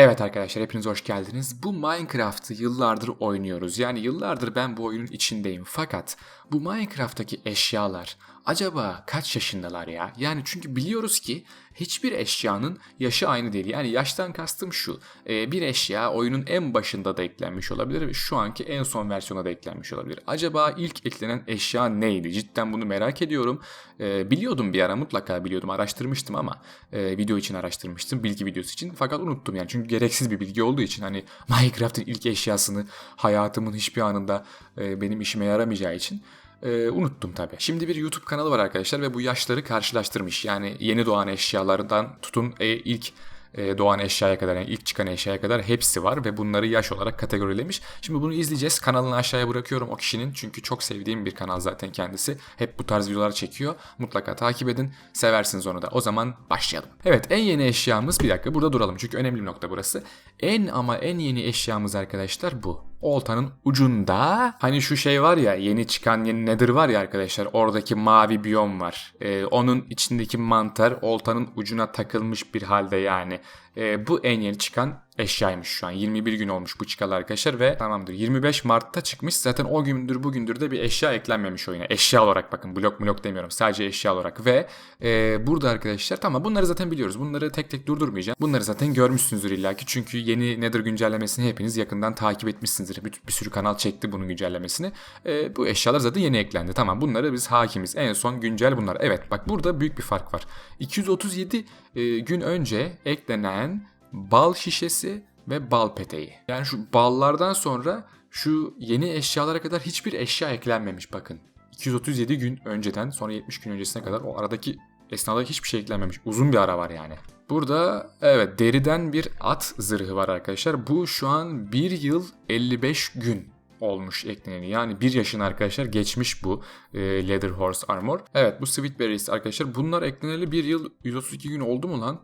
Evet arkadaşlar hepiniz hoş geldiniz. Bu Minecraft'ı yıllardır oynuyoruz. Yani yıllardır ben bu oyunun içindeyim. Fakat bu Minecraft'taki eşyalar acaba kaç yaşındalar ya? Yani çünkü biliyoruz ki hiçbir eşyanın yaşı aynı değil. Yani yaştan kastım şu. e, Bir eşya oyunun en başında da eklenmiş olabilir ve şu anki en son versiyona da eklenmiş olabilir. Acaba ilk eklenen eşya neydi? Cidden bunu merak ediyorum. E, Biliyordum bir ara mutlaka biliyordum. Araştırmıştım ama e, video için araştırmıştım. Bilgi videosu için. Fakat unuttum yani. Çünkü gereksiz bir bilgi olduğu için hani Minecraft'ın ilk eşyasını hayatımın hiçbir anında benim işime yaramayacağı için e, unuttum tabii. Şimdi bir YouTube kanalı var arkadaşlar ve bu yaşları karşılaştırmış. Yani yeni doğan eşyalardan tutun e, ilk e, doğan eşyaya kadar yani ilk çıkan eşyaya kadar hepsi var ve bunları yaş olarak kategorilemiş. Şimdi bunu izleyeceğiz. Kanalını aşağıya bırakıyorum o kişinin çünkü çok sevdiğim bir kanal zaten kendisi. Hep bu tarz videolar çekiyor. Mutlaka takip edin. Seversiniz onu da. O zaman başlayalım. Evet en yeni eşyamız bir dakika burada duralım çünkü önemli bir nokta burası. En ama en yeni eşyamız arkadaşlar bu. Oltanın ucunda hani şu şey var ya yeni çıkan yeni nedir var ya arkadaşlar oradaki mavi biyom var. Ee, onun içindeki mantar oltanın ucuna takılmış bir halde yani. Ee, bu en yeni çıkan eşyaymış şu an. 21 gün olmuş bu çıkalı arkadaşlar ve tamamdır. 25 Mart'ta çıkmış. Zaten o gündür bugündür de bir eşya eklenmemiş oyuna. Eşya olarak bakın blok blok demiyorum. Sadece eşya olarak ve e, burada arkadaşlar tamam bunları zaten biliyoruz. Bunları tek tek durdurmayacağım. Bunları zaten görmüşsünüzdür illaki. Çünkü yeni Nether güncellemesini hepiniz yakından takip etmişsinizdir. Bir, bir sürü kanal çekti bunun güncellemesini. E, bu eşyalar zaten yeni eklendi. Tamam bunları biz hakimiz. En son güncel bunlar. Evet bak burada büyük bir fark var. 237 e, gün önce eklenen bal şişesi ve bal peteği. Yani şu ballardan sonra şu yeni eşyalara kadar hiçbir eşya eklenmemiş bakın. 237 gün önceden sonra 70 gün öncesine kadar o aradaki esnada hiçbir şey eklenmemiş. Uzun bir ara var yani. Burada evet deriden bir at zırhı var arkadaşlar. Bu şu an 1 yıl 55 gün olmuş ekleneni. Yani 1 yaşın arkadaşlar geçmiş bu e, Leather Horse Armor. Evet bu Sweet Berries arkadaşlar bunlar ekleneli 1 yıl 132 gün oldu mu lan?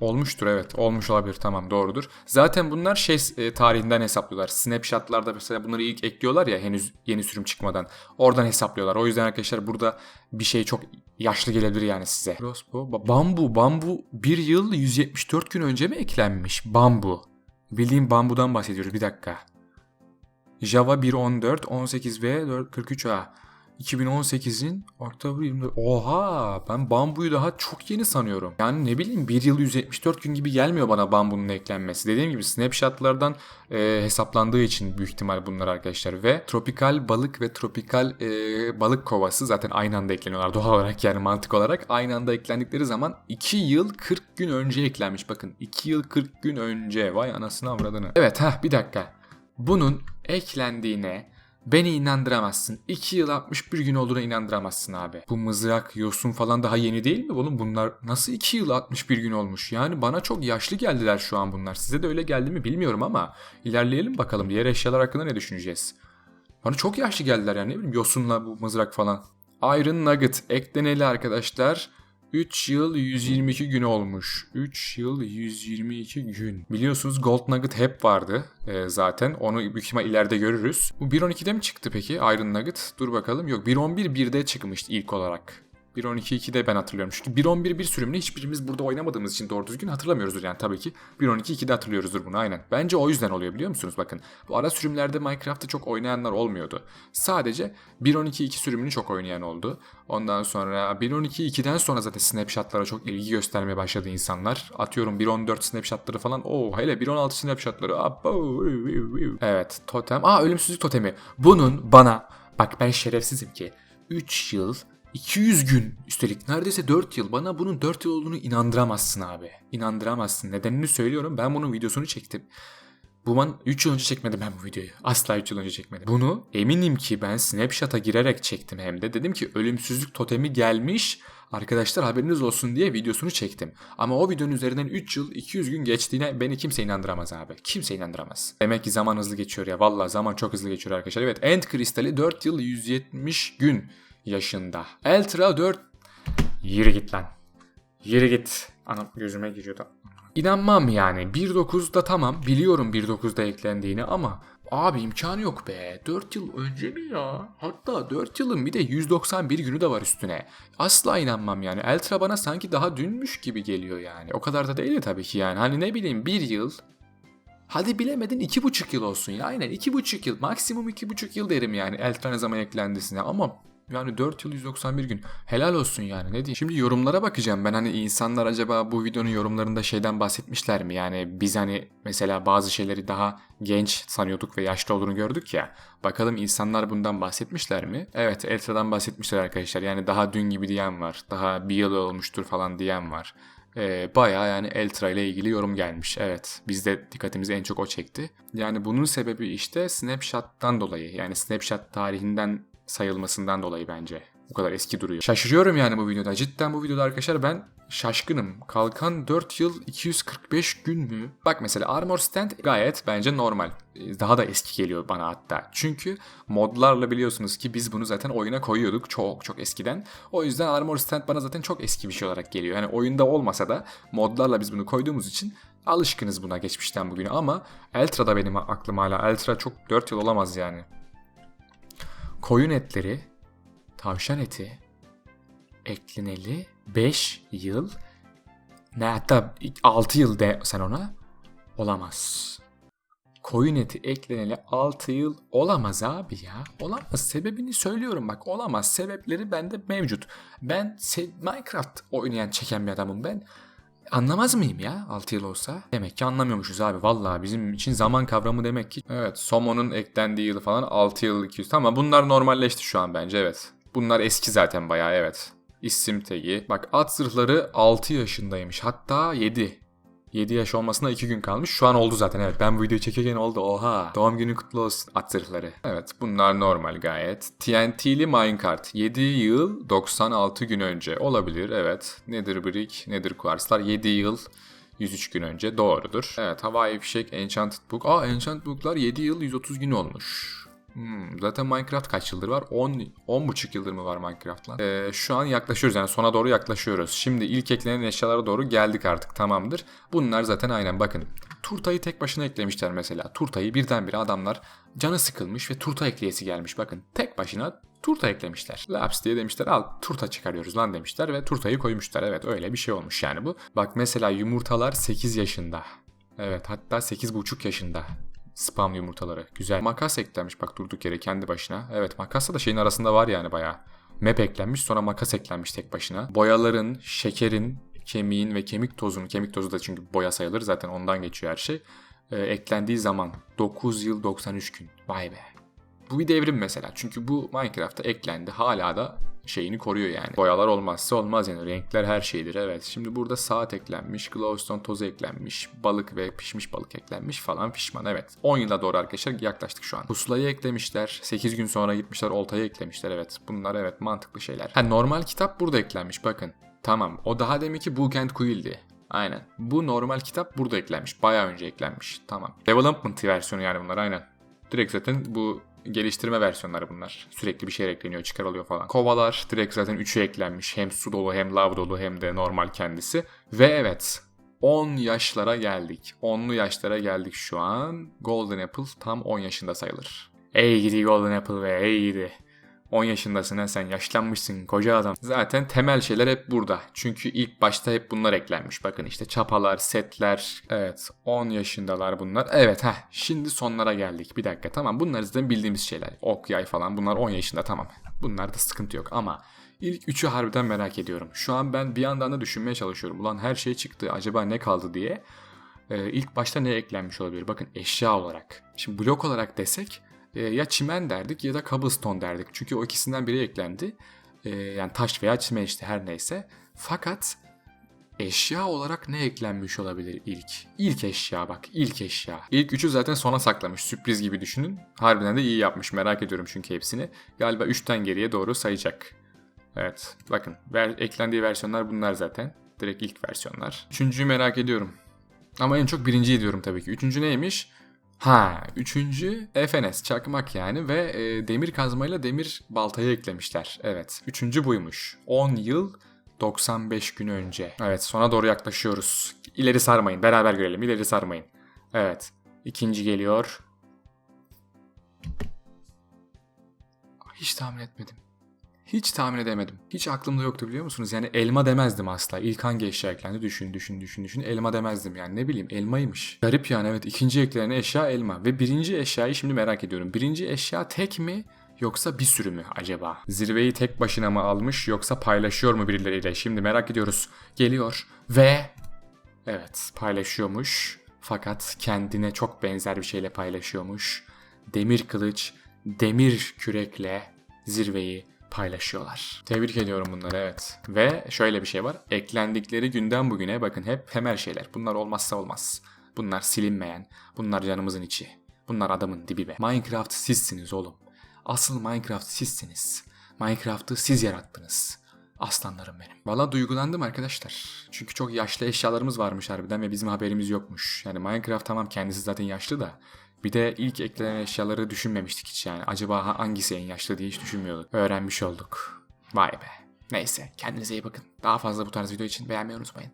Olmuştur evet. Olmuş olabilir tamam doğrudur. Zaten bunlar şey e, tarihinden hesaplıyorlar. Snapshot'larda mesela bunları ilk ekliyorlar ya henüz yeni sürüm çıkmadan. Oradan hesaplıyorlar. O yüzden arkadaşlar burada bir şey çok yaşlı gelebilir yani size. Ba- Bambu. Bambu bir yıl 174 gün önce mi eklenmiş? Bambu. Bildiğim bambudan bahsediyoruz. Bir dakika. Java 1.14, 18 ve 4.43a. 2018'in Oktober 24. Oha ben bambuyu daha çok yeni sanıyorum. Yani ne bileyim 1 yıl 174 gün gibi gelmiyor bana bambunun eklenmesi. Dediğim gibi snapshotlardan e, hesaplandığı için büyük ihtimal bunlar arkadaşlar. Ve tropikal balık ve tropikal e, balık kovası zaten aynı anda ekleniyorlar doğal olarak yani mantık olarak. Aynı anda eklendikleri zaman 2 yıl 40 gün önce eklenmiş bakın. 2 yıl 40 gün önce vay anasını avradını. Evet ha bir dakika. Bunun eklendiğine Beni inandıramazsın. 2 yıl 61 gün olduğuna inandıramazsın abi. Bu mızrak, yosun falan daha yeni değil mi oğlum? Bunlar nasıl 2 yıl 61 gün olmuş? Yani bana çok yaşlı geldiler şu an bunlar. Size de öyle geldi mi bilmiyorum ama ilerleyelim bakalım. Diğer eşyalar hakkında ne düşüneceğiz? Bana çok yaşlı geldiler yani ne bileyim yosunla bu mızrak falan. Iron Nugget ekleneli arkadaşlar. 3 yıl 122 gün olmuş. 3 yıl 122 gün. Biliyorsunuz Gold Nugget hep vardı e, zaten. Onu büyük ihtimal ileride görürüz. Bu 1.12'de mi çıktı peki Iron Nugget? Dur bakalım. Yok 1.11 1'de çıkmıştı ilk olarak. 1.12.2'de ben hatırlıyorum. Çünkü 1.11 bir sürümünü hiçbirimiz burada oynamadığımız için doğru düzgün hatırlamıyoruzdur yani tabii ki. 1.12.2'de hatırlıyoruzdur bunu aynen. Bence o yüzden oluyor biliyor musunuz? Bakın bu ara sürümlerde Minecraft'ı çok oynayanlar olmuyordu. Sadece 1.12.2 sürümünü çok oynayan oldu. Ondan sonra 1.12.2'den sonra zaten snapshotlara çok ilgi göstermeye başladı insanlar. Atıyorum 1.14 snapshotları falan. Oo hele 1.16 snapshotları. Evet totem. Aa ölümsüzlük totemi. Bunun bana bak ben şerefsizim ki 3 yıl 200 gün üstelik neredeyse 4 yıl bana bunun 4 yıl olduğunu inandıramazsın abi. İnandıramazsın. Nedenini söylüyorum. Ben bunun videosunu çektim. Bu man 3 yıl önce çekmedim ben bu videoyu. Asla 3 yıl önce çekmedim. Bunu eminim ki ben Snapshot'a girerek çektim hem de. Dedim ki ölümsüzlük totemi gelmiş. Arkadaşlar haberiniz olsun diye videosunu çektim. Ama o videonun üzerinden 3 yıl 200 gün geçtiğine beni kimse inandıramaz abi. Kimse inandıramaz. Demek ki zaman hızlı geçiyor ya. Vallahi zaman çok hızlı geçiyor arkadaşlar. Evet End Kristali 4 yıl 170 gün yaşında. Eltra 4... Yürü git lan. Yürü git. Anam gözüme giriyordu. İnanmam yani. 1.9'da tamam biliyorum 1.9'da eklendiğini ama abi imkanı yok be. 4 yıl önce mi ya? Hatta 4 yılın bir de 191 günü de var üstüne. Asla inanmam yani. Eltra bana sanki daha dünmüş gibi geliyor yani. O kadar da değil tabii ki yani. Hani ne bileyim 1 yıl Hadi bilemedin iki buçuk yıl olsun ya. Aynen iki buçuk yıl. Maksimum iki buçuk yıl derim yani. Eltra ne zaman eklendisine. Ama yani 4 yıl 191 gün. Helal olsun yani ne diyeyim. Şimdi yorumlara bakacağım ben hani insanlar acaba bu videonun yorumlarında şeyden bahsetmişler mi? Yani biz hani mesela bazı şeyleri daha genç sanıyorduk ve yaşlı olduğunu gördük ya. Bakalım insanlar bundan bahsetmişler mi? Evet Eltra'dan bahsetmişler arkadaşlar. Yani daha dün gibi diyen var. Daha bir yıl olmuştur falan diyen var. Ee, bayağı yani Eltra ile ilgili yorum gelmiş. Evet bizde dikkatimizi en çok o çekti. Yani bunun sebebi işte Snapchat'tan dolayı. Yani Snapchat tarihinden sayılmasından dolayı bence. Bu kadar eski duruyor. Şaşırıyorum yani bu videoda. Cidden bu videoda arkadaşlar ben şaşkınım. Kalkan 4 yıl 245 gün mü? Bak mesela Armor Stand gayet bence normal. Daha da eski geliyor bana hatta. Çünkü modlarla biliyorsunuz ki biz bunu zaten oyuna koyuyorduk çok çok eskiden. O yüzden Armor Stand bana zaten çok eski bir şey olarak geliyor. Yani oyunda olmasa da modlarla biz bunu koyduğumuz için alışkınız buna geçmişten bugüne ama Eltra'da benim aklım hala. Eltra çok 4 yıl olamaz yani koyun etleri, tavşan eti ekleneli 5 yıl ne hatta 6 yıl de sen ona olamaz. Koyun eti ekleneli 6 yıl olamaz abi ya. Olamaz. Sebebini söylüyorum bak. Olamaz. Sebepleri bende mevcut. Ben Minecraft oynayan çeken bir adamım ben. Anlamaz mıyım ya 6 yıl olsa? Demek ki anlamıyormuşuz abi. Vallahi bizim için zaman kavramı demek ki. Evet Somon'un eklendiği yılı falan 6 yıl 200. Tamam bunlar normalleşti şu an bence evet. Bunlar eski zaten bayağı evet. İsim tagi. Bak at zırhları 6 yaşındaymış. Hatta 7. 7 yaş olmasına 2 gün kalmış. Şu an oldu zaten evet. Ben bu videoyu çekerken oldu. Oha. Doğum günü kutlu olsun at zırhları. Evet bunlar normal gayet. TNT'li minecart. 7 yıl 96 gün önce. Olabilir evet. Nedir brick, nedir kuarslar. 7 yıl 103 gün önce doğrudur. Evet Hawaii Fişek Enchanted Book. Aa Enchanted Book'lar 7 yıl 130 gün olmuş. Hmm, zaten Minecraft kaç yıldır var? 10 10 buçuk yıldır mı var Minecraft'la? Ee, şu an yaklaşıyoruz yani sona doğru yaklaşıyoruz. Şimdi ilk eklenen eşyalara doğru geldik artık tamamdır. Bunlar zaten aynen bakın. Turtayı tek başına eklemişler mesela. Turtayı birdenbire adamlar canı sıkılmış ve turta ekleyesi gelmiş. Bakın tek başına turta eklemişler. Laps diye demişler al turta çıkarıyoruz lan demişler ve turtayı koymuşlar. Evet öyle bir şey olmuş yani bu. Bak mesela yumurtalar 8 yaşında. Evet hatta 8,5 yaşında. Spam yumurtaları. Güzel. Makas eklenmiş bak durduk yere kendi başına. Evet makasla da şeyin arasında var yani bayağı. Map eklenmiş sonra makas eklenmiş tek başına. Boyaların, şekerin, kemiğin ve kemik tozunun, kemik tozu da çünkü boya sayılır zaten ondan geçiyor her şey. E, eklendiği zaman 9 yıl 93 gün. Vay be. Bu bir devrim mesela. Çünkü bu Minecraft'ta eklendi. Hala da şeyini koruyor yani. Boyalar olmazsa olmaz yani. Renkler her şeydir evet. Şimdi burada saat eklenmiş, glowstone tozu eklenmiş, balık ve pişmiş balık eklenmiş falan pişman evet. 10 yıla doğru arkadaşlar yaklaştık şu an. Pusulayı eklemişler. 8 gün sonra gitmişler oltayı eklemişler evet. Bunlar evet mantıklı şeyler. Ha normal kitap burada eklenmiş bakın. Tamam o daha deminki Book and Quill'di. Aynen. Bu normal kitap burada eklenmiş. Bayağı önce eklenmiş. Tamam. Development versiyonu yani bunlar aynen. Direkt zaten bu geliştirme versiyonları bunlar. Sürekli bir şey ekleniyor, çıkarılıyor falan. Kovalar direkt zaten 3'ü eklenmiş. Hem su dolu hem lav dolu hem de normal kendisi. Ve evet 10 yaşlara geldik. 10'lu yaşlara geldik şu an. Golden Apple tam 10 yaşında sayılır. Ey gidi Golden Apple ve ey gidi. 10 yaşındasın ha sen yaşlanmışsın koca adam. Zaten temel şeyler hep burada. Çünkü ilk başta hep bunlar eklenmiş. Bakın işte çapalar, setler. Evet 10 yaşındalar bunlar. Evet ha şimdi sonlara geldik. Bir dakika tamam bunlar zaten bildiğimiz şeyler. Ok yay falan bunlar 10 yaşında tamam. Bunlarda sıkıntı yok ama ilk üçü harbiden merak ediyorum. Şu an ben bir yandan da düşünmeye çalışıyorum. Ulan her şey çıktı acaba ne kaldı diye. Ee, ilk başta ne eklenmiş olabilir? Bakın eşya olarak. Şimdi blok olarak desek e, ya çimen derdik ya da cobblestone derdik. Çünkü o ikisinden biri eklendi. E, yani taş veya çimen işte her neyse. Fakat eşya olarak ne eklenmiş olabilir ilk? İlk eşya bak ilk eşya. İlk üçü zaten sona saklamış sürpriz gibi düşünün. Harbiden de iyi yapmış merak ediyorum çünkü hepsini. Galiba 3'ten geriye doğru sayacak. Evet bakın ver, eklendiği versiyonlar bunlar zaten. Direkt ilk versiyonlar. Üçüncüyü merak ediyorum. Ama en çok birinciyi diyorum tabii ki. Üçüncü neymiş? Ha, üçüncü FNS çakmak yani ve e, demir kazmayla demir baltayı eklemişler. Evet, üçüncü buymuş. 10 yıl 95 gün önce. Evet, sona doğru yaklaşıyoruz. İleri sarmayın, beraber görelim. İleri sarmayın. Evet, ikinci geliyor. Hiç tahmin etmedim. Hiç tahmin edemedim. Hiç aklımda yoktu biliyor musunuz? Yani elma demezdim asla. İlk hangi eşya eklendi? Düşün, düşün, düşün, düşün. Elma demezdim yani. Ne bileyim elmaymış. Garip yani evet. ikinci eklenen eşya elma. Ve birinci eşyayı şimdi merak ediyorum. Birinci eşya tek mi? Yoksa bir sürü mü acaba? Zirveyi tek başına mı almış yoksa paylaşıyor mu birileriyle? Şimdi merak ediyoruz. Geliyor ve evet paylaşıyormuş. Fakat kendine çok benzer bir şeyle paylaşıyormuş. Demir kılıç, demir kürekle zirveyi paylaşıyorlar. Tebrik ediyorum bunları evet. Ve şöyle bir şey var. Eklendikleri günden bugüne bakın hep temel şeyler. Bunlar olmazsa olmaz. Bunlar silinmeyen. Bunlar canımızın içi. Bunlar adamın dibi be. Minecraft sizsiniz oğlum. Asıl Minecraft sizsiniz. Minecraft'ı siz yarattınız. Aslanlarım benim. Valla duygulandım arkadaşlar. Çünkü çok yaşlı eşyalarımız varmış harbiden ve bizim haberimiz yokmuş. Yani Minecraft tamam kendisi zaten yaşlı da. Bir de ilk eklenen eşyaları düşünmemiştik hiç yani. Acaba ha- hangisi en yaşlı diye hiç düşünmüyorduk. Öğrenmiş olduk. Vay be. Neyse kendinize iyi bakın. Daha fazla bu tarz video için beğenmeyi unutmayın.